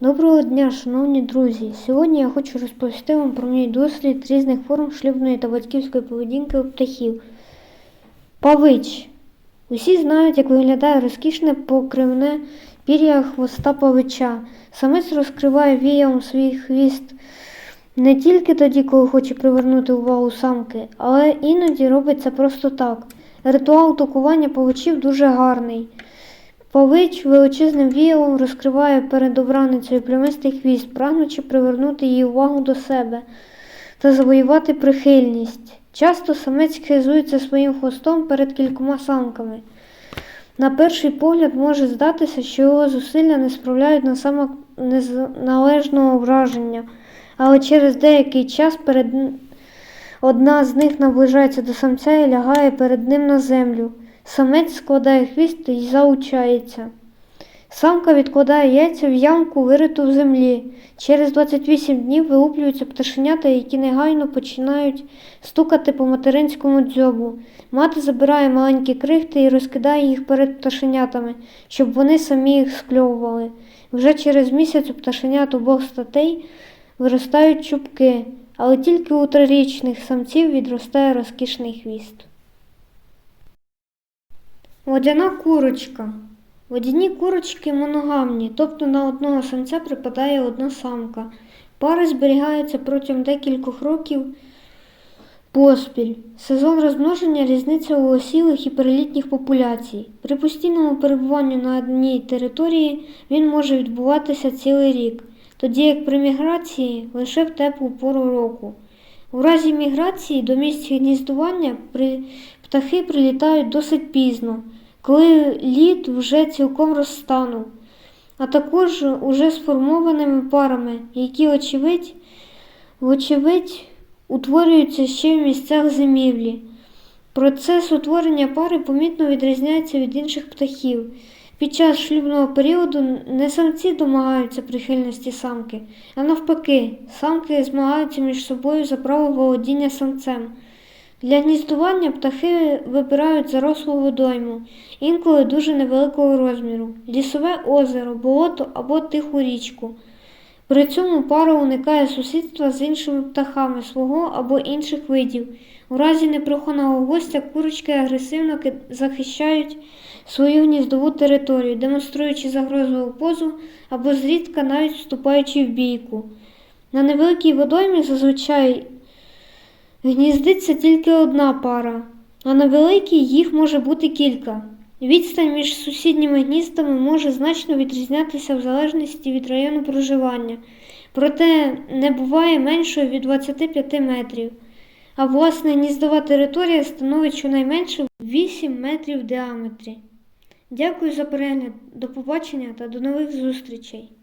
Доброго дня, шановні друзі! Сьогодні я хочу розповісти вам про мій дослід різних форм шлюбної та батьківської поведінки у птахів. Павич. Усі знають, як виглядає розкішне покривне пір'я хвоста павича. Самець розкриває віялом свій хвіст не тільки тоді, коли хоче привернути увагу самки, але іноді робить це просто так. Ритуал токування павичів дуже гарний. Павич величезним віялом розкриває перед обраницею плямистий хвіст, прагнучи привернути її увагу до себе та завоювати прихильність. Часто самець хизується своїм хвостом перед кількома самками. На перший погляд може здатися, що його зусилля не справляють на самок належного враження, але через деякий час перед... одна з них наближається до самця і лягає перед ним на землю. Самець складає хвіст і заучається. Самка відкладає яйця в ямку, вириту в землі. Через 28 днів вилуплюються пташенята, які негайно починають стукати по материнському дзьобу. Мати забирає маленькі крихти і розкидає їх перед пташенятами, щоб вони самі їх скльовували. Вже через місяць у пташенят обох статей виростають чубки, але тільки у трирічних самців відростає розкішний хвіст. Водяна курочка. Водяні курочки моногамні, тобто на одного самця припадає одна самка. Пари зберігаються протягом декількох років поспіль. Сезон розмноження різниця у осілих і перелітніх популяцій. При постійному перебуванні на одній території він може відбуватися цілий рік, тоді як при міграції лише в теплу пору року. У разі міграції до місць гніздування птахи прилітають досить пізно, коли лід вже цілком розтанув, а також уже сформованими парами, які, очевидь, вочевидь, утворюються ще в місцях зимівлі. Процес утворення пари помітно відрізняється від інших птахів. Під час шлюбного періоду не самці домагаються прихильності самки, а навпаки, самки змагаються між собою за право володіння самцем. Для гніздування птахи вибирають зарослу водойму, інколи дуже невеликого розміру, лісове озеро, болото або тиху річку. При цьому пара уникає сусідства з іншими птахами свого або інших видів. У разі непроханого гостя курочки агресивно захищають свою гніздову територію, демонструючи загрозливу позу або зрідка навіть вступаючи в бійку. На невеликій водоймі зазвичай гніздиться тільки одна пара, а на великій їх може бути кілька. Відстань між сусідніми гніздами може значно відрізнятися в залежності від району проживання, проте не буває меншою від 25 метрів. А власне гніздова територія становить щонайменше 8 метрів в діаметрі. Дякую за перегляд, до побачення та до нових зустрічей!